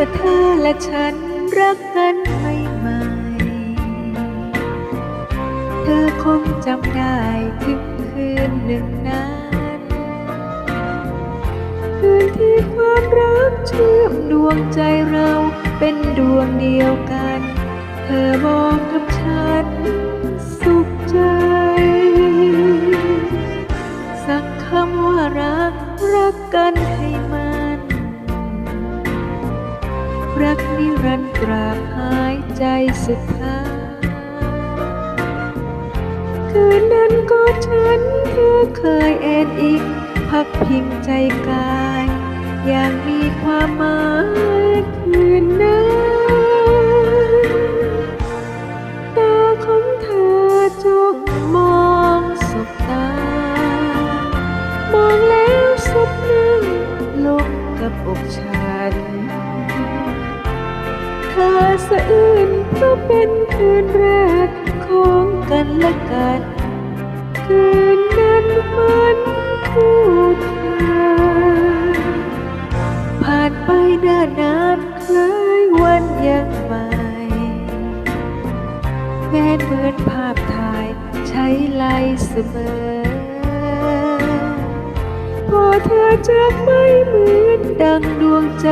อเธอและฉันรักกันไม่ไหม่ เธอคงจำได้ถึงคืนหนึ่งนั้น คืนที่ความรักเชื่อมดวงใจเราเป็นดวงเดียวกัน เธอบอกกับฉันสุขใจ สักคำว่ารักรักกันให้มัน รักนิรันดร์ตราบหายใจสุดท้ายคืนนั้นก็ฉันเธอเคยเอ็นอีก พักพิงใจกาย อย่างมีความหมายคืนนั้นตาของเธอจ้องมองสบตา มองแล้วสุดนั่งลงกับอกฉัน เธอสะอื้นเพราะเป็นคืนแรกของกันและกัน คืนนั้นมันคู่เธอผ่านไปนิ่นนานคล้ายวันยังใหม่แม้เหมือนภาพถ่ายใช้ไลายเสมอ เธอจากไม่เหมือนดังดวงใจ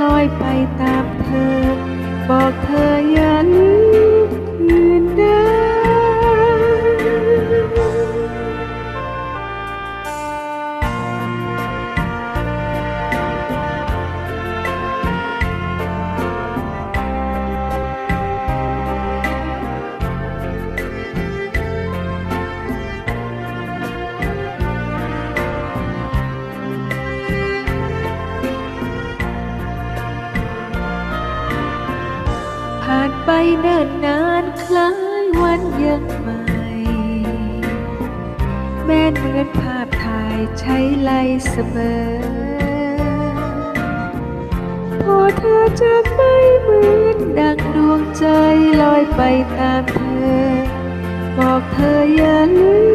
ลอยไปตามเธอ บอกเธออย่าลืม ไปเนิ่นนานคล้ายวันยังใหม่ แม่เหมือนภาพถ่ายใช้ไลยเสมอ พอเธอจากไม่เหมือนดังดวงใจลอยไปตามเธอ บอกเธออย่าลืม